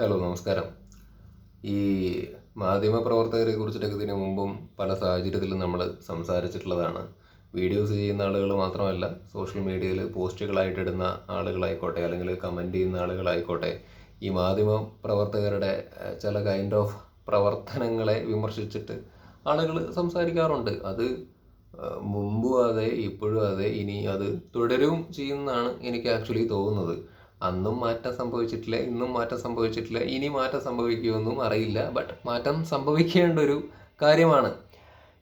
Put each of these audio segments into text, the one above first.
Hello നമസ്കാരം. ഈ മാധ്യമ പ്രവർത്തകരെ കുറിച്ചിട്ടൊക്കെ ഇതിനു മുമ്പും പല സാഹചര്യത്തിലും നമ്മൾ സംസാരിച്ചിട്ടുള്ളതാണ്. വീഡിയോസ് ചെയ്യുന്ന ആളുകൾ മാത്രമല്ല സോഷ്യൽ മീഡിയയിൽ പോസ്റ്റുകളായിട്ടിടുന്ന ആളുകളായിക്കോട്ടെ അല്ലെങ്കിൽ കമന്റ് ചെയ്യുന്ന ആളുകളായിക്കോട്ടെ ഈ മാധ്യമ പ്രവർത്തകരുടെ ചില കൈൻഡ് ഓഫ് പ്രവർത്തനങ്ങളെ വിമർശിച്ചിട്ട് ആളുകൾ സംസാരിക്കാറുണ്ട്. അത് മുമ്പും അതെ ഇപ്പോഴും അതെ ഇനി അത് തുടരും ചെയ്യുമെന്നാണ് എനിക്ക് ആക്ച്വലി തോന്നുന്നത്. അന്നും മാറ്റം സംഭവിച്ചിട്ടില്ല ഇന്നും മാറ്റം സംഭവിച്ചിട്ടില്ല ഇനി മാറ്റം സംഭവിക്കുമെന്നും അറിയില്ല. ബട്ട് മാറ്റം സംഭവിക്കേണ്ട ഒരു കാര്യമാണ്.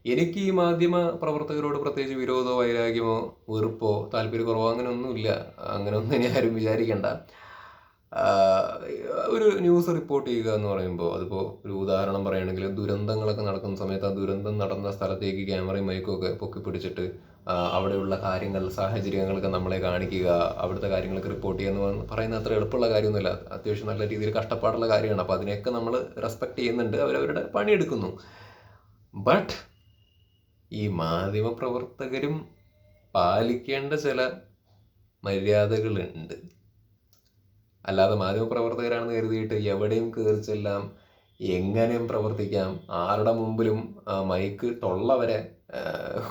എനിക്ക് ഈ മാധ്യമ പ്രവർത്തകരോട് പ്രത്യേകിച്ച് വിരോധമോ വൈരാഗ്യമോ വെറുപ്പോ താല്പര്യക്കുറവോ അങ്ങനെയൊന്നുമില്ല. അങ്ങനെയൊന്നും ഇനി ആരും വിചാരിക്കണ്ട. ഒരു ന്യൂസ് റിപ്പോർട്ട് ചെയ്യുക എന്ന് പറയുമ്പോൾ അതിപ്പോൾ ഒരു ഉദാഹരണം പറയുകയാണെങ്കിൽ ദുരന്തങ്ങളൊക്കെ നടക്കുന്ന സമയത്ത് ആ ദുരന്തം നടന്ന സ്ഥലത്തേക്ക് ക്യാമറയും മൈക്കും ഒക്കെ പൊക്കി പിടിച്ചിട്ട് അവിടെയുള്ള കാര്യങ്ങൾ സാഹചര്യങ്ങളൊക്കെ നമ്മളെ കാണിക്കുക അവിടുത്തെ കാര്യങ്ങളൊക്കെ റിപ്പോർട്ട് ചെയ്യുക എന്ന് പറയുന്ന അത്ര എളുപ്പമുള്ള കാര്യമൊന്നുമില്ല. അത്യാവശ്യം നല്ല രീതിയിൽ കഷ്ടപ്പാടുള്ള കാര്യമാണ്. അപ്പോൾ അതിനെയൊക്കെ നമ്മൾ റെസ്പെക്ട് ചെയ്യുന്നുണ്ട്. അവരവരുടെ പണിയെടുക്കുന്നു. ബട്ട് ഈ മാധ്യമ പ്രവർത്തകരും പാലിക്കേണ്ട ചില മര്യാദകളുണ്ട്. അല്ലാതെ മാധ്യമപ്രവർത്തകരാണെന്ന് കരുതിയിട്ട് എവിടെയും കയറി ചെല്ലാം എങ്ങനെയും പ്രവർത്തിക്കാം ആരുടെ മുമ്പിലും മൈക്ക് തൊള്ള വരെ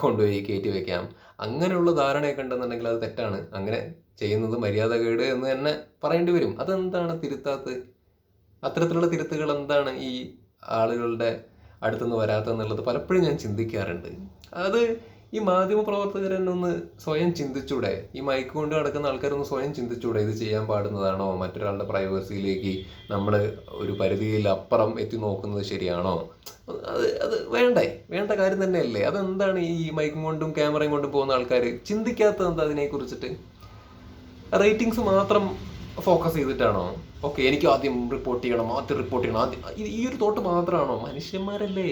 കൊണ്ടുപോയി കയറ്റി വെക്കാം അങ്ങനെയുള്ള ധാരണയൊക്കെ ഉണ്ടെന്നുണ്ടെങ്കിൽ അത് തെറ്റാണ്. അങ്ങനെ ചെയ്യുന്നത് മര്യാദകേട് എന്ന് തന്നെ പറയേണ്ടി വരും. അതെന്താണ് തിരുത്താത്ത്? അത്തരത്തിലുള്ള തിരുത്തുകൾ എന്താണ് ഈ ആളുകളുടെ അടുത്തുനിന്ന് വരാത്തതെന്നുള്ളത് പലപ്പോഴും ഞാൻ ചിന്തിക്കാറുണ്ട്. അത് ഈ മാധ്യമ പ്രവർത്തകരെന്നൊന്ന് സ്വയം ചിന്തിച്ചൂടെ? ഈ മൈക്ക് കൊണ്ട് നടക്കുന്ന ആൾക്കാരൊന്ന് സ്വയം ചിന്തിച്ചൂടെ? ഇത് ചെയ്യാൻ പാടുന്നതാണോ? മറ്റൊരാളുടെ പ്രൈവസിയിലേക്ക് നമ്മൾ ഒരു പരിധിയിൽ അപ്പുറം എത്തി നോക്കുന്നത് ശരിയാണോ? അത് അത് വേണ്ടേ? വേണ്ട കാര്യം തന്നെയല്ലേ. അതെന്താണ് ഈ മൈക്കും കൊണ്ടും ക്യാമറയും കൊണ്ടും പോകുന്ന ആൾക്കാർ ചിന്തിക്കാത്തത് എന്താ അതിനെ കുറിച്ചിട്ട്? റേറ്റിംഗ്സ് മാത്രം ഫോക്കസ് ചെയ്തിട്ടാണോ? ഓക്കെ എനിക്ക് ആദ്യം റിപ്പോർട്ട് ചെയ്യണം ആദ്യം റിപ്പോർട്ട് ചെയ്യണം ആദ്യം ഈ ഒരു തോട്ട് മാത്രമാണോ? മനുഷ്യന്മാരല്ലേ.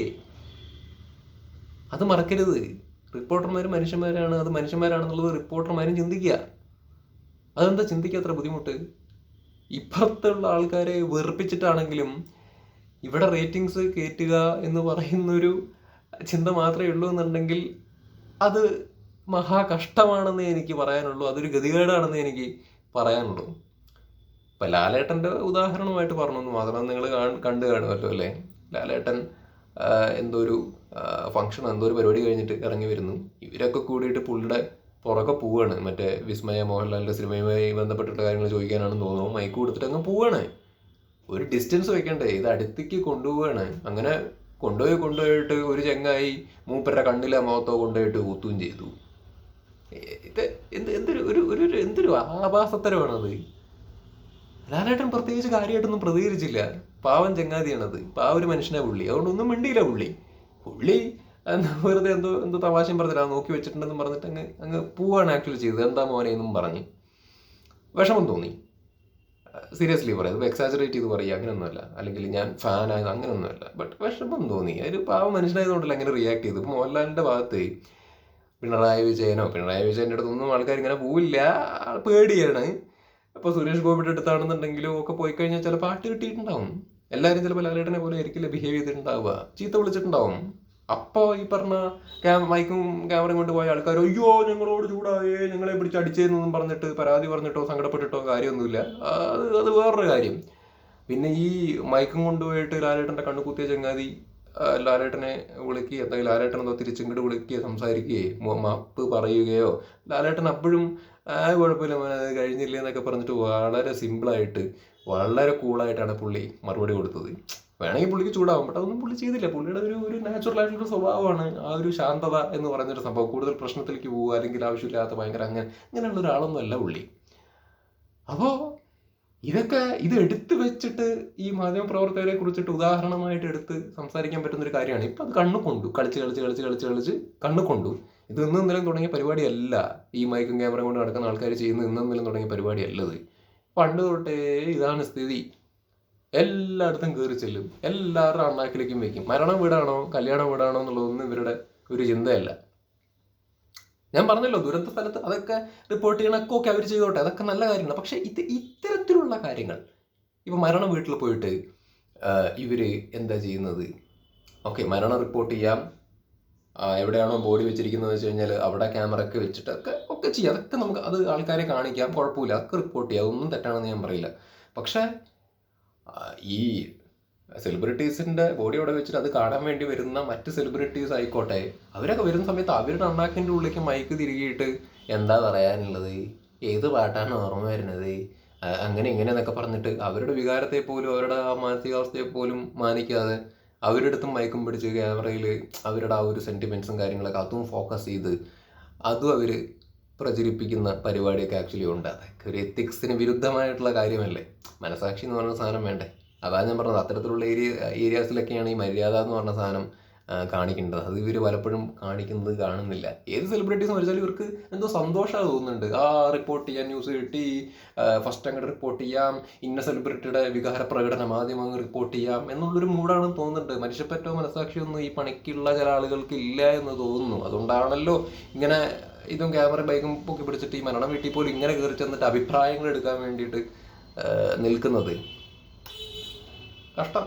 അത് മറക്കരുത്. റിപ്പോർട്ടർമാർ മനുഷ്യന്മാരാണ് അത് മനുഷ്യന്മാരാണെന്നുള്ളത് റിപ്പോർട്ടർമാരും ചിന്തിക്കുക. അതെന്താ ചിന്തിക്കാത്ര ബുദ്ധിമുട്ട്? ഇപ്പുറത്തുള്ള ആൾക്കാരെ വെറുപ്പിച്ചിട്ടാണെങ്കിലും ഇവിടെ റേറ്റിംഗ്സ് കയറ്റുക എന്ന് പറയുന്നൊരു ചിന്ത മാത്രമേ ഉള്ളൂ എന്നുണ്ടെങ്കിൽ അത് മഹാ കഷ്ടമാണെന്നേ എനിക്ക് പറയാനുള്ളൂ. അതൊരു ഗതികേടാണെന്നേ എനിക്ക് പറയാനുള്ളൂ. ഇപ്പം ലാലേട്ടന്റെ ഉദാഹരണമായിട്ട് പറഞ്ഞു എന്ന് മാത്രം നിങ്ങൾ കണ്ടു കാണുമല്ലോ അല്ലേ? ലാലേട്ടൻ എന്തോ ഒരു ഫംഗ്ഷൻ എന്തോ ഒരു പരിപാടി കഴിഞ്ഞിട്ട് ഇറങ്ങി വരുന്നു. ഇവരൊക്കെ കൂടിയിട്ട് പുള്ളിയുടെ പുറകെ പോവാണ്. മറ്റേ വിസ്മയ മോഹൻലാലിന്റെ സിനിമയുമായി ബന്ധപ്പെട്ടിട്ടുള്ള കാര്യങ്ങൾ ചോദിക്കാനാണെന്ന് തോന്നുന്നു. മൈക്ക് കൊടുത്തിട്ട് അങ്ങ് പോവാണ്. ഒരു ഡിസ്റ്റൻസ് വെക്കണ്ടേ. ഇത് അടുത്തേക്ക് കൊണ്ടുപോവാണ്. അങ്ങനെ കൊണ്ടുപോയി കൊണ്ടുപോയിട്ട് ഒരു ചെങ്ങായി മൂപ്പരുടെ കണ്ണിലെ മുഖത്തോ കൊണ്ടുപോയിട്ട് കുത്തുകയും ചെയ്തു. ഇത് എന്ത് എന്തൊരു ഒരു ഒരു- എന്തൊരു ആഭാസത്തരമാണത്. ലാലേട്ടൻ പ്രത്യേകിച്ച് കാര്യമായിട്ടൊന്നും പ്രതികരിച്ചില്ല. പാവം ചങ്ങാതിയാണത്. പാവ ഒരു മനുഷ്യനെ പുള്ളി. അതുകൊണ്ട് ഒന്നും മിണ്ടിയില്ല പുള്ളി. പുള്ളി എന്താ വെറുതെ എന്തോ എന്തോ തമാശയും പറഞ്ഞില്ല ആ നോക്കി വെച്ചിട്ടുണ്ടെന്ന് പറഞ്ഞിട്ട് അങ്ങ് അങ്ങ് പോവാണ് ആക്ച്വലി ചെയ്തത്. എന്താ മോനെ എന്നും പറഞ്ഞ്. വിഷമം തോന്നി. സീരിയസ്ലി പറയാം. ഇത് എക്സാജറേറ്റ് ചെയ്ത് പറയുക അങ്ങനെയൊന്നുമല്ല. അല്ലെങ്കിൽ ഞാൻ ഫാൻ ആയത് അങ്ങനെയൊന്നുമല്ല. ബട്ട് വിഷമം തോന്നി. ഒരു പാവം മനുഷ്യനായതുകൊണ്ടല്ല അങ്ങനെ റിയാക്ട് ചെയ്തു ഇപ്പോൾ മോഹൻലാലിന്റെ ഭാഗത്ത് പിണറായി വിജയനോ പിണറായി വിജയന്റെ അടുത്തൊന്നും ആൾക്കാർ ഇങ്ങനെ പോവില്ല. പേടിയാണ്. അപ്പോൾ സുരേഷ് ഗോപിയുടെ അടുത്താണെന്നുണ്ടെങ്കിലും ഒക്കെ പോയി കഴിഞ്ഞാൽ ചില പാട്ട് കിട്ടിയിട്ടുണ്ടാവും. എല്ലാവരും ചിലപ്പോൾ ലാലേട്ടനെ പോലെ ആയിരിക്കില്ല ബിഹേവ് ചെയ്തിട്ടുണ്ടാവുക. ചീത്ത വിളിച്ചിട്ടുണ്ടാവും. അപ്പോൾ ഈ പറഞ്ഞ ക്യാ മൈക്കും ക്യാമറയും കൊണ്ട് പോയ ആൾക്കാർ അയ്യോ ഞങ്ങളോട് ചൂടായേ ഞങ്ങളെ പിടിച്ച് അടിച്ചേന്നൊന്നും പറഞ്ഞിട്ട് പരാതി പറഞ്ഞിട്ടോ സങ്കടപ്പെട്ടിട്ടോ കാര്യമൊന്നുമില്ല. അത് അത് വേറൊരു കാര്യം. പിന്നെ ഈ മൈക്കും കൊണ്ടുപോയിട്ട് ലാലേട്ടന്റെ കണ്ണു കുത്തിയ ചങ്ങാതി ലാലേട്ടനെ വിളിക്കുകയോ അല്ലെങ്കിൽ ലാലേട്ടൻ എന്തോ തിരിച്ചിങ്ങോട്ട് വിളിക്കുകയോ സംസാരിക്കുകയോ മാപ്പ് പറയുകയോ ലാലേട്ടൻ അപ്പോഴും ആ കുഴപ്പമില്ല മോനെ പറഞ്ഞിട്ട് വളരെ സിമ്പിളായിട്ട് വളരെ കൂളായിട്ടാണ് പുള്ളി മറുപടി കൊടുത്തത്. വേണമെങ്കിൽ പുള്ളിക്ക് ചൂടാവും ബട്ട് അതൊന്നും പുള്ളി ചെയ്തില്ല. പുള്ളിയുടെ ഒരു ഒരു നാച്ചുറൽ ആയിട്ടുള്ള സ്വഭാവമാണ് ആ ഒരു ശാന്തത എന്ന് പറയുന്നൊരു സംഭവം. കൂടുതൽ പ്രശ്നത്തിലേക്ക് പോവുക അല്ലെങ്കിൽ ആവശ്യമില്ലാത്ത ഭയങ്കര അങ്ങനെ ഇങ്ങനെയുള്ള ഒരാളൊന്നും അല്ല പുള്ളി. അപ്പോൾ ഇതൊക്കെ ഇത് എടുത്തു വെച്ചിട്ട് ഈ മാധ്യമപ്രവർത്തകരെ കുറിച്ചിട്ട് ഉദാഹരണമായിട്ട് എടുത്ത് സംസാരിക്കാൻ പറ്റുന്ന ഒരു കാര്യമാണ്. ഇപ്പം അത് കണ്ണു കൊണ്ടു. കളിച്ച് കളിച്ച് കളിച്ച് കളിച്ച് കളിച്ച് കണ്ണു കൊണ്ടു. ഇത് ഇന്നും ഇന്നലെ തുടങ്ങിയ പരിപാടിയല്ല. ഈ മൈക്കും ക്യാമറയും കൊണ്ട് നടക്കുന്ന ആൾക്കാർ ചെയ്യുന്ന ഇന്നും ഇന്നലെ തുടങ്ങിയ പരിപാടിയല്ല ഇത് പണ്ട് തൊട്ടേ ഇതാണ് സ്ഥിതി. എല്ലായിടത്തും കയറി ചെല്ലും. എല്ലാവരുടെ അണ്ണാക്കിലേക്കും വെക്കും മരണം വീടാണോ? കല്യാണം വീടാണോ എന്നുള്ളതൊന്നും ഇവരുടെ ഒരു ചിന്തയല്ല. ഞാൻ പറഞ്ഞല്ലോ ദുരന്ത സ്ഥലത്ത് അതൊക്കെ റിപ്പോർട്ട് ചെയ്യണമൊക്കെ ഒക്കെ അവർ ചെയ്തോട്ടെ. അതൊക്കെ നല്ല കാര്യമാണ് പക്ഷേ ഇത് ഇത്തരത്തിലുള്ള കാര്യങ്ങൾ ഇപ്പൊ മരണ വീട്ടിൽ പോയിട്ട് ഇവർ എന്താ ചെയ്യുന്നത്? ഓക്കെ മരണം റിപ്പോർട്ട് ചെയ്യാം. എവിടെയാണോ ബോഡി വെച്ചിരിക്കുന്നത് വെച്ച് കഴിഞ്ഞാൽ അവിടെ ക്യാമറ ഒക്കെ വെച്ചിട്ട് ഒക്കെ ചെയ്യാം. അതൊക്കെ നമുക്ക് അത് ആൾക്കാരെ കാണിക്കാം. കുഴപ്പമില്ല. അതൊക്കെ റിപ്പോർട്ട് ചെയ്യാം. അതൊന്നും തെറ്റാണെന്ന് ഞാൻ പറയില്ല. പക്ഷേ ഈ സെലിബ്രിറ്റീസിന്റെ ബോഡി അവിടെ വെച്ചിട്ട് അത് കാണാൻ വേണ്ടി വരുന്ന മറ്റ് സെലിബ്രിറ്റീസ് ആയിക്കോട്ടെ അവരൊക്കെ വരുന്ന സമയത്ത് അവരുടെ അണ്ണാക്കിന്റെ ഉള്ളിലേക്ക് മൈക്ക് തിരികിയിട്ട് എന്താ പറയാനുള്ളത്? ഏത് പാട്ടാണ് ഓർമ്മ വരുന്നത്? അങ്ങനെ ഇങ്ങനെ എന്നൊക്കെ പറഞ്ഞിട്ട് അവരുടെ വികാരത്തെ പോലും അവരുടെ ആ മാനസികാവസ്ഥയെ പോലും മാനിക്കാതെ അവരുടെ അടുത്തും മയക്കും പിടിച്ച് ക്യാമറയിൽ അവരുടെ ആ ഒരു സെന്റിമെന്റ്സും കാര്യങ്ങളൊക്കെ അതും ഫോക്കസ് ചെയ്ത് അതും അവർ പ്രചരിപ്പിക്കുന്ന പരിപാടിയൊക്കെ ആക്ച്വലി ഉണ്ട്. അതൊക്കെ ഒരു എത്തിക്സിന് വിരുദ്ധമായിട്ടുള്ള കാര്യമല്ലേ? മനസാക്ഷി എന്ന് പറഞ്ഞ സാധനം വേണ്ടേ? അതാണ് ഞാൻ പറഞ്ഞത്. അത്തരത്തിലുള്ള ഏരിയ ഏരിയാസിലൊക്കെയാണ് ഈ മര്യാദ എന്ന് പറഞ്ഞ സാധനം കാണിക്കേണ്ടത്. അത് ഇവർ പലപ്പോഴും കാണിക്കുന്നത് കാണുന്നില്ല. ഏത് സെലിബ്രിറ്റീസ് മരിച്ചാലും ഇവർക്ക് എന്തോ സന്തോഷമാണ് തോന്നുന്നുണ്ട്. ആ റിപ്പോർട്ട് ചെയ്യാൻ ന്യൂസ് കിട്ടി ഫസ്റ്റ് അങ്ങോട്ട് റിപ്പോർട്ട് ചെയ്യാം ഇന്ന സെലിബ്രിറ്റിയുടെ വികാര പ്രകടനം ആദ്യം റിപ്പോർട്ട് ചെയ്യാം എന്നുള്ളൊരു മൂഡാണ് തോന്നുന്നുണ്ട്. മനുഷ്യപ്പറ്റോ മനസാക്ഷിയൊന്നും ഈ പണിക്കുള്ള ചില ആളുകൾക്ക് ഇല്ല എന്ന് തോന്നുന്നു. അതുകൊണ്ടാണല്ലോ ഇങ്ങനെ ഇതും ക്യാമറ ബൈക്കും പൊക്കി പിടിച്ചിട്ട് ഈ മരണം വീട്ടിൽ പോലും ഇങ്ങനെ കയറി ചെന്നിട്ട് അഭിപ്രായങ്ങൾ എടുക്കാൻ വേണ്ടിയിട്ട് നിൽക്കുന്നത്. കഷ്ടം.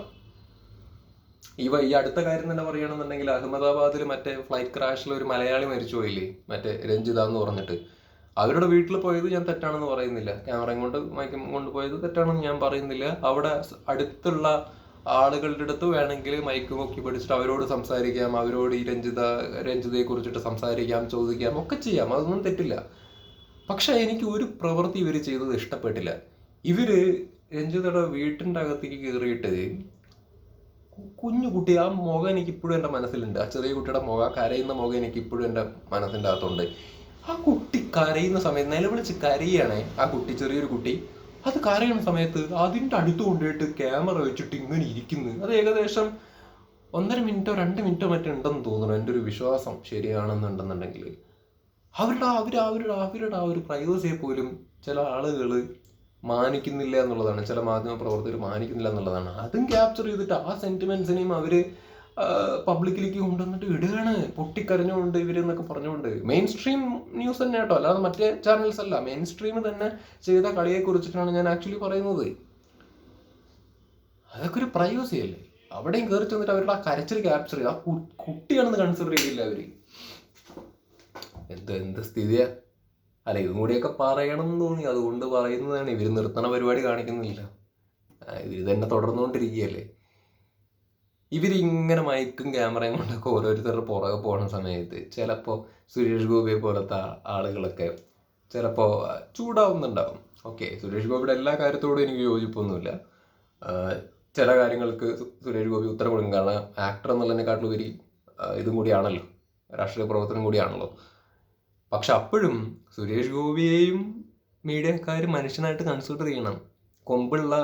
ഇവ ഈ അടുത്ത കാര്യം തന്നെ പറയുകയാണെന്നുണ്ടെങ്കിൽ അഹമ്മദാബാദിൽ മറ്റേ ഫ്ലൈറ്റ് ക്രാഷിൽ ഒരു മലയാളി മരിച്ചു പോയില്ലേ? മറ്റേ രഞ്ജിത എന്ന് പറഞ്ഞിട്ട്. അവരുടെ വീട്ടിൽ പോയത് ഞാൻ തെറ്റാണെന്ന് പറയുന്നില്ല. ക്യാമറയും കൊണ്ട് മൈക്കും കൊണ്ട് പോയത് തെറ്റാണെന്ന് ഞാൻ പറയുന്നില്ല. അവിടെ അടുത്തുള്ള ആളുകളുടെ അടുത്ത് വേണമെങ്കിൽ മൈക്ക് നോക്കി പിടിച്ചിട്ട് അവരോട് സംസാരിക്കാം അവരോട് ഈ രഞ്ജിത രഞ്ജിതയെ കുറിച്ചിട്ട് സംസാരിക്കാം ചോദിക്കാം ഒക്കെ ചെയ്യാം. അതൊന്നും തെറ്റില്ല. പക്ഷെ എനിക്ക് ഒരു പ്രവൃത്തി ഇവർ ചെയ്തത് ഇഷ്ടപ്പെട്ടില്ല. ഇവർ രഞ്ജിതയുടെ വീട്ടിന്റെ അകത്തേക്ക് കയറിയിട്ട് കുഞ്ഞു കുട്ടി ആ മുഖം എനിക്ക് ഇപ്പോഴും എന്റെ മനസ്സിലുണ്ട്. ആ ചെറിയ കുട്ടിയുടെ മുഖം കരയുന്ന മുഖം എനിക്ക് ഇപ്പോഴും എന്റെ മനസ്സിന്റെ അകത്തുണ്ട്. ആ കുട്ടി കരയുന്ന സമയത്ത് നിലവിളിച്ച് കരയാണ് ആ കുട്ടി ചെറിയൊരു കുട്ടി. അത് കരയുന്ന സമയത്ത് അതിന്റെ അടുത്ത് കൊണ്ടുപോയിട്ട് ക്യാമറ വെച്ചിട്ട് ഇങ്ങനെ ഇരിക്കുന്നു. അത് ഏകദേശം ഒന്നര മിനിറ്റോ രണ്ട് മിനിറ്റോ മറ്റോ ഉണ്ടെന്ന് തോന്നുന്നു എന്റെ ഒരു വിശ്വാസം ശരിയാണെന്നുണ്ടെന്നുണ്ടെങ്കിൽ. അവരുടെ അവർ അവർ അവരുടെ അവരുടെ ആ ഒരു പ്രൈവസിയെ പോലും ചില ആളുകൾ മാനിക്കുന്നില്ല എന്നുള്ളതാണ്. ചില മാധ്യമ പ്രവർത്തകർ മാനിക്കുന്നില്ല എന്നുള്ളതാണ്. അതും ക്യാപ്ചർ ചെയ്തിട്ട് ആ സെന്റിമെൻസിനെയും അവർ പബ്ലിക്കിലേക്ക് കൊണ്ടുവന്നിട്ട് ഇടുകയാണ്. പൊട്ടിക്കരഞ്ഞുകൊണ്ട് ഇവരെന്നൊക്കെ പറഞ്ഞുകൊണ്ട്. മെയിൻ സ്ട്രീം ന്യൂസ് തന്നെ കേട്ടോ. അല്ലാതെ മറ്റേ ചാനൽസ് അല്ല. മെയിൻ സ്ട്രീം തന്നെ ചെയ്ത കളിയെ കുറിച്ചിട്ടാണ് ഞാൻ ആക്ച്വലി പറയുന്നത്. അതൊക്കെ ഒരു പ്രൈവസി അല്ലേ? അവിടെയും കയറി ചെന്നിട്ട് അവരുടെ ആ കരച്ചിൽ ക്യാപ്ചർ ചെയ്ത് ആ കുട്ടിയാണെന്ന് കൺസിഡർ ചെയ്തില്ല അവർ. എന്ത് എന്ത് സ്ഥിതിയാ? അല്ല ഇതും കൂടിയൊക്കെ പറയണം എന്ന് തോന്നി. അതുകൊണ്ട് പറയുന്നതാണ്. ഇവർ നിർത്തണ പരിപാടി കാണിക്കുന്നില്ല. ഇവർ തന്നെ തുടർന്നുകൊണ്ടിരിക്കുകയല്ലേ? ഇവരിങ്ങനെ മൈക്കും ക്യാമറയും കൊണ്ടൊക്കെ ഓരോരുത്തരുടെ പുറകെ പോകുന്ന സമയത്ത് ചിലപ്പോൾ സുരേഷ് ഗോപിയെ പോലത്തെ ആളുകളൊക്കെ ചിലപ്പോൾ ചൂടാവുന്നുണ്ടാവും. ഓക്കെ സുരേഷ് ഗോപിയുടെ എല്ലാ കാര്യത്തോടും എനിക്ക് യോജിപ്പൊന്നുമില്ല. ചില കാര്യങ്ങൾക്ക് സുരേഷ് ഗോപി ഉത്തരം കൊടുക്കും. കാരണം ആക്ടർ എന്നുള്ളതിനെക്കാട്ടിലുപരി ഇതും കൂടിയാണല്ലോ. രാഷ്ട്രീയ പ്രവർത്തനം കൂടിയാണല്ലോ. പക്ഷെ അപ്പോഴും സുരേഷ് ഗോപിയെയും മീഡിയക്കാർ മനുഷ്യനായിട്ട് കൺസിഡർ ചെയ്യണം. കൊമ്പുള്ള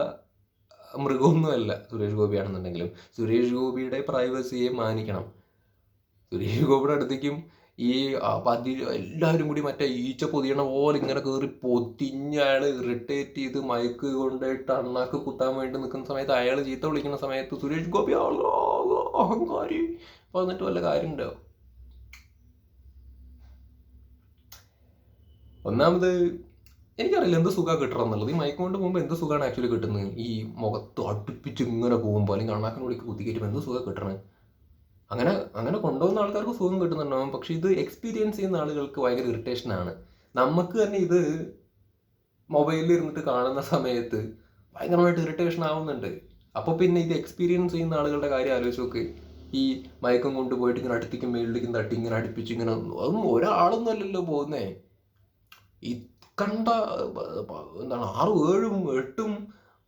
മൃഗമൊന്നുമല്ല സുരേഷ് ഗോപിയാണെന്നുണ്ടെങ്കിലും സുരേഷ് ഗോപിയുടെ പ്രൈവസിയെ മാനിക്കണം. സുരേഷ് ഗോപിയുടെ അടുത്തേക്കും ഈ പതി എല്ലാവരും കൂടി മറ്റേ ഈച്ച പൊതിയണ പോലെ ഇങ്ങനെ കയറി പൊതിഞ്ഞ് അയാൾ ഇറിറ്റേറ്റ് ചെയ്ത് മയക്ക് കൊണ്ടിട്ട് അണ്ണാക്ക് കുത്താൻ വേണ്ടി നിൽക്കുന്ന സമയത്ത് അയാൾ ചീത്ത വിളിക്കുന്ന സമയത്ത് സുരേഷ് ഗോപി അഹങ്കാരി. വന്നിട്ട് വല്ല കാര്യമുണ്ടോ? ഒന്നാമത് എനിക്കറിയില്ല എന്ത് സുഖമാണ് കിട്ടണം എന്നുള്ളത് ഈ മൈക്ക് കൊണ്ട് പോകുമ്പോൾ എന്ത് സുഖമാണ് ആക്ച്വലി കിട്ടുന്നത്? ഈ മുഖത്ത് അടുപ്പിച്ച് ഇങ്ങനെ പോകുമ്പോൾ അല്ലെങ്കിൽ കണ്ണാക്കിനോട് കുത്തി കയറ്റുമ്പോൾ എന്ത് സുഖം കിട്ടണത് അങ്ങനെ അങ്ങനെ കൊണ്ടുപോകുന്ന ആൾക്കാർക്ക് സുഖം കിട്ടുന്നുണ്ടാവും പക്ഷേ ഇത് എക്സ്പീരിയൻസ് ചെയ്യുന്ന ആളുകൾക്ക് ഭയങ്കര ഇറിറ്റേഷനാണ് നമുക്ക് തന്നെ ഇത് മൊബൈലിൽ ഇരുന്നിട്ട് കാണുന്ന സമയത്ത് ഭയങ്കരമായിട്ട് ഇറിറ്റേഷൻ ആവുന്നുണ്ട്. അപ്പോൾ പിന്നെ ഇത് എക്സ്പീരിയൻസ് ചെയ്യുന്ന ആളുകളുടെ കാര്യം ആലോചിച്ച് നോക്ക്. ഈ മയക്കം കൊണ്ടുപോയിട്ട് ഇങ്ങനെ അടുപ്പിക്കും മേളിലേക്കും തട്ടി ഇങ്ങനെ അടുപ്പിച്ച് ഇങ്ങനെ അതൊന്നും ഒരാളൊന്നും അല്ലല്ലോ പോകുന്നേ. ഈ കണ്ട എന്താണ് ആറും ഏഴും എട്ടും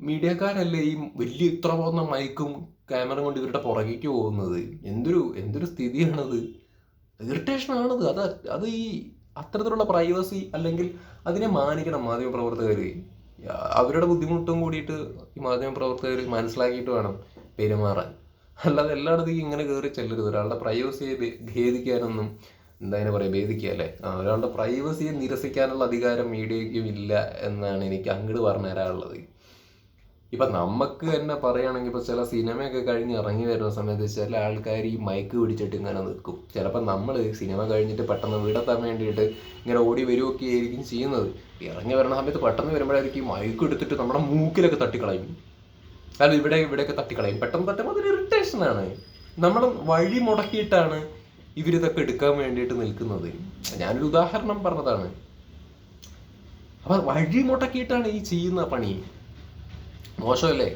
മീഡിയക്കാരല്ലേ ഈ വലിയ ഇത്ര പോകുന്ന മൈക്കും ക്യാമറ കൊണ്ട് ഇവരുടെ പുറകേക്ക് പോകുന്നത്? എന്തൊരു എന്തൊരു സ്ഥിതിയാണത്? ഇറിറ്റേഷനാണത്. അത് അത് ഈ അത്തരത്തിലുള്ള പ്രൈവസി അല്ലെങ്കിൽ അതിനെ മാനിക്കണം മാധ്യമപ്രവർത്തകർ അവരുടെ ബുദ്ധിമുട്ടും കൂടിയിട്ട് ഈ മാധ്യമപ്രവർത്തകർ മനസ്സിലാക്കിയിട്ട് വേണം പെരുമാറാൻ. അല്ലാതെ എല്ലായിടത്തേക്കും ഇങ്ങനെ കയറി ചെല്ലരുത്. ഒരാളുടെ പ്രൈവസിയെ ഭേദിക്കാനൊന്നും എന്താ അതിനെ പറയുക ആ, ഒരാളുടെ പ്രൈവസിയെ നിരസിക്കാനുള്ള അധികാരം മീഡിയയ്ക്കും ഇല്ല എന്നാണ് എനിക്ക് അങ്ങോട്ട് പറഞ്ഞു തരാനുള്ളത്. ഇപ്പൊ നമുക്ക് തന്നെ പറയുകയാണെങ്കിൽ ഇപ്പൊ ചില സിനിമയൊക്കെ കഴിഞ്ഞ് ഇറങ്ങി വരുന്ന സമയത്ത് ചില ആൾക്കാർ ഈ മയക്ക് പിടിച്ചിട്ട് ഇങ്ങനെ നിൽക്കും ചിലപ്പോൾ നമ്മൾ സിനിമ കഴിഞ്ഞിട്ട് പെട്ടെന്ന് വീടെത്താൻ വേണ്ടിയിട്ട് ഇങ്ങനെ ഓടി വരികയൊക്കെ ആയിരിക്കും ചെയ്യുന്നത്. ഇറങ്ങി വരുന്ന സമയത്ത് പെട്ടെന്ന് വരുമ്പോഴായിരിക്കും ഈ മൈക്ക് എടുത്തിട്ട് നമ്മുടെ മൂക്കിലൊക്കെ തട്ടിക്കളയും. അല്ല ഇവിടെ ഇവിടെയൊക്കെ തട്ടിക്കളയും. പെട്ടെന്ന് തട്ടുമ്പോൾ അതൊരു ഇറിറ്റേഷൻ ആണ്. നമ്മൾ വഴി മുടക്കിയിട്ടാണ് ഇവരിതൊക്കെ എടുക്കാൻ വേണ്ടിയിട്ട് നിൽക്കുന്നത്. ഞാനൊരു ഉദാഹരണം പറഞ്ഞതാണ്. അപ്പൊ വഴി മുട്ടക്കിയിട്ടാണ് ഈ ചെയ്യുന്ന പണി. മോശമല്ലേ?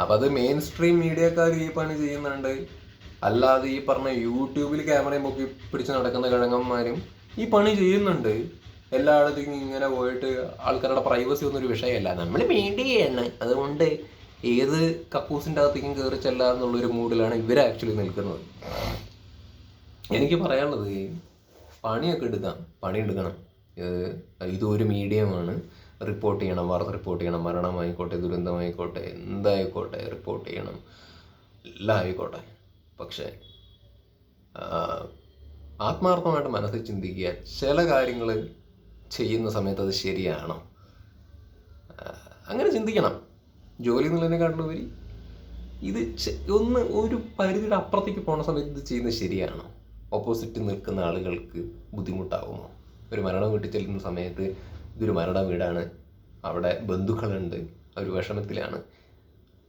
അപ്പൊ അത് മെയിൻ സ്ട്രീം മീഡിയക്കാർ ഈ പണി ചെയ്യുന്നുണ്ട്. അല്ലാതെ ഈ പറഞ്ഞ യൂട്യൂബിൽ ക്യാമറയും പൊക്കി പിടിച്ച് നടക്കുന്ന കിഴങ്ങന്മാരും ഈ പണി ചെയ്യുന്നുണ്ട്. എല്ലായിടത്തേക്കും ഇങ്ങനെ പോയിട്ട് ആൾക്കാരുടെ പ്രൈവസി ഒന്നും ഒരു വിഷയമല്ല നമ്മൾ മീഡിയ അതുകൊണ്ട് ഏത് കക്കൂസിന്റെ അകത്തേക്കും കയറി ചെല്ലാം എന്നുള്ളൊരു മൂഡിലാണ് ഇവർ ആക്ച്വലി നിൽക്കുന്നത്. എനിക്ക് പറയാനുള്ളത് പണിയൊക്കെ എടുക്കാം. പണി എടുക്കണം. ഇത് ഇതൊരു മീഡിയമാണ് റിപ്പോർട്ട് ചെയ്യണം. വാർത്ത റിപ്പോർട്ട് ചെയ്യണം. മരണമായിക്കോട്ടെ ദുരന്തമായിക്കോട്ടെ എന്തായിക്കോട്ടെ റിപ്പോർട്ട് ചെയ്യണം. എല്ലാം ആയിക്കോട്ടെ. പക്ഷേ ആത്മാർത്ഥമായിട്ട് മനസ്സിൽ ചിന്തിക്കുക ചില കാര്യങ്ങൾ ചെയ്യുന്ന സമയത്ത് അത് ശരിയാണോ? അങ്ങനെ ചിന്തിക്കണം. ജോലി എന്നുള്ളതിനെക്കാട്ടിലുപരി ഇത് ഒന്ന് ഒരു പരിധിയുടെ അപ്പുറത്തേക്ക് പോണ സമയത്ത് ഇത് ചെയ്യുന്നത് ശരിയാണോ? ഓപ്പോസിറ്റ് നിൽക്കുന്ന ആളുകൾക്ക് ബുദ്ധിമുട്ടാവുമോ? ഒരു മരണം വീട്ടിൽ ചെല്ലുന്ന സമയത്ത് ഇതൊരു മരണ വീടാണ്. അവിടെ ബന്ധുക്കളുണ്ട്. അവർ വിഷമത്തിലാണ്.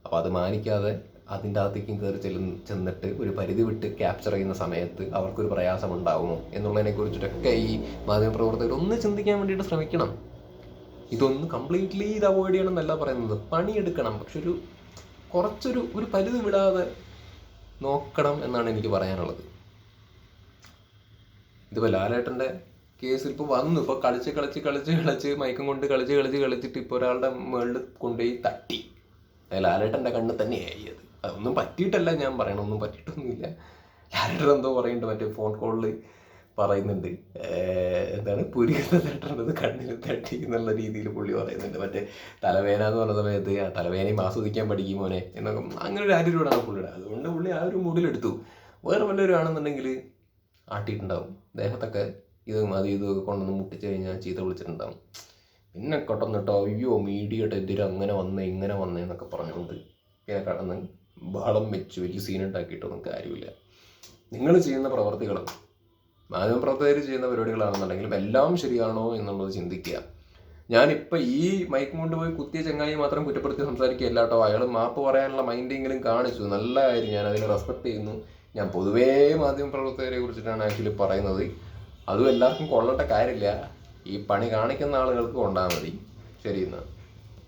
അപ്പോൾ അത് മാനിക്കാതെ അതിന്റെ അകത്തേക്കും കയറി ചെല്ലുന്ന ചെന്നിട്ട് ഒരു പരിധി വിട്ട് ക്യാപ്ചർ ചെയ്യുന്ന സമയത്ത് അവർക്കൊരു പ്രയാസം ഉണ്ടാവുമോ എന്നുള്ളതിനെ കുറിച്ചിട്ടൊക്കെ ഈ മാധ്യമപ്രവർത്തകർ ഒന്ന് ചിന്തിക്കാൻ വേണ്ടിയിട്ട് ശ്രമിക്കണം. ഇതൊന്ന് കംപ്ലീറ്റ്ലി ഇത് അവോയ്ഡ് ചെയ്യണം എന്നല്ല പറയുന്നത്. പണിയെടുക്കണം. പക്ഷെ ഒരു കുറച്ചൊരു ഒരു പരിധി വിടാതെ നോക്കണം എന്നാണ് എനിക്ക് പറയാനുള്ളത്. ഇതിപ്പോൾ ലാലേട്ടന്റെ കേസിൽ ഇപ്പോൾ വന്നു. ഇപ്പോൾ കളിച്ച് കളിച്ച് കളിച്ച് കളിച്ച് മയക്കം കൊണ്ട് കളിച്ച് കളിച്ച് കളിച്ചിട്ട് ഇപ്പോൾ ഒരാളുടെ മുകളിൽ കൊണ്ടുപോയി തട്ടി. ലാലേട്ടന്റെ കണ്ണ് തന്നെയായി അത്. അതൊന്നും പറ്റിയിട്ടല്ല ഞാൻ പറയണം ഒന്നും പറ്റിയിട്ടൊന്നുമില്ല. ലാലേട്ടൻ എന്തോ പറയുന്നുണ്ട്. മറ്റേ ഫോൺ കോളിൽ പറയുന്നുണ്ട്. എന്താണ്? പുരികത്തെ തട്ടേണ്ടത് കണ്ണിൽ തട്ടി എന്നുള്ള രീതിയിൽ പുള്ളി പറയുന്നുണ്ട്. മറ്റേ തലവേന എന്ന് പറഞ്ഞ സമയത്ത് ആ തലവേനയും ആസ്വദിക്കാൻ പഠിക്കും മോനെ എന്നൊക്കെ അങ്ങനെ ഒരു ആറ്റിറ്റ്യൂഡാണ് പുള്ളിയുടെ. അതുകൊണ്ട് പുള്ളി ആ ഒരു മൂഡിലെടുത്തു വേറെ വല്ലവരും ആണെന്നുണ്ടെങ്കിൽ ആട്ടിയിട്ടുണ്ടാവും. ദേഹത്തൊക്കെ ഇത് അത് ഇതൊക്കെ കൊണ്ടുവന്ന് മുട്ടിച്ച് കഴിഞ്ഞാൽ ചീത്ത വിളിച്ചിട്ടുണ്ടാവും. പിന്നെ കൊട്ടന്നിട്ടോ അയ്യോ മീഡിയയുടെ എതിരെ അങ്ങനെ വന്നേ ഇങ്ങനെ വന്നേ എന്നൊക്കെ പറഞ്ഞുകൊണ്ട് പിന്നെ കടന്ന് ബഹളം വെച്ച് വലിയ സീനുണ്ടാക്കിയിട്ടൊന്നും കാര്യമില്ല. നിങ്ങൾ ചെയ്യുന്ന പ്രവർത്തികളും മാധ്യമപ്രവർത്തകർ ചെയ്യുന്ന പരിപാടികളാണെന്നുണ്ടെങ്കിലും എല്ലാം ശരിയാണോ എന്നുള്ളത് ചിന്തിക്കുക. ഞാനിപ്പോൾ ഈ മൈക്ക് കൊണ്ട് പോയി കുത്തിയ ചങ്ങായി മാത്രം കുറ്റപ്പെടുത്തി സംസാരിക്കുകയല്ല കേട്ടോ. അയാൾ മാപ്പ് പറയാനുള്ള മൈൻഡെങ്കിലും കാണിച്ചു. നല്ല കാര്യം ഞാൻ അതിനെ റെസ്പെക്ട് ചെയ്യുന്നു. ഞാൻ പൊതുവേ മാധ്യമപ്രവർത്തകരെ കുറിച്ചിട്ടാണ് ആക്ച്വലി പറയുന്നത്. അതും എല്ലാവർക്കും കൊള്ളട്ട കാര്യമില്ല. ഈ പണി കാണിക്കുന്ന ആളുകൾക്ക് കൊണ്ടാൽ മതി. ശരി എന്നാൽ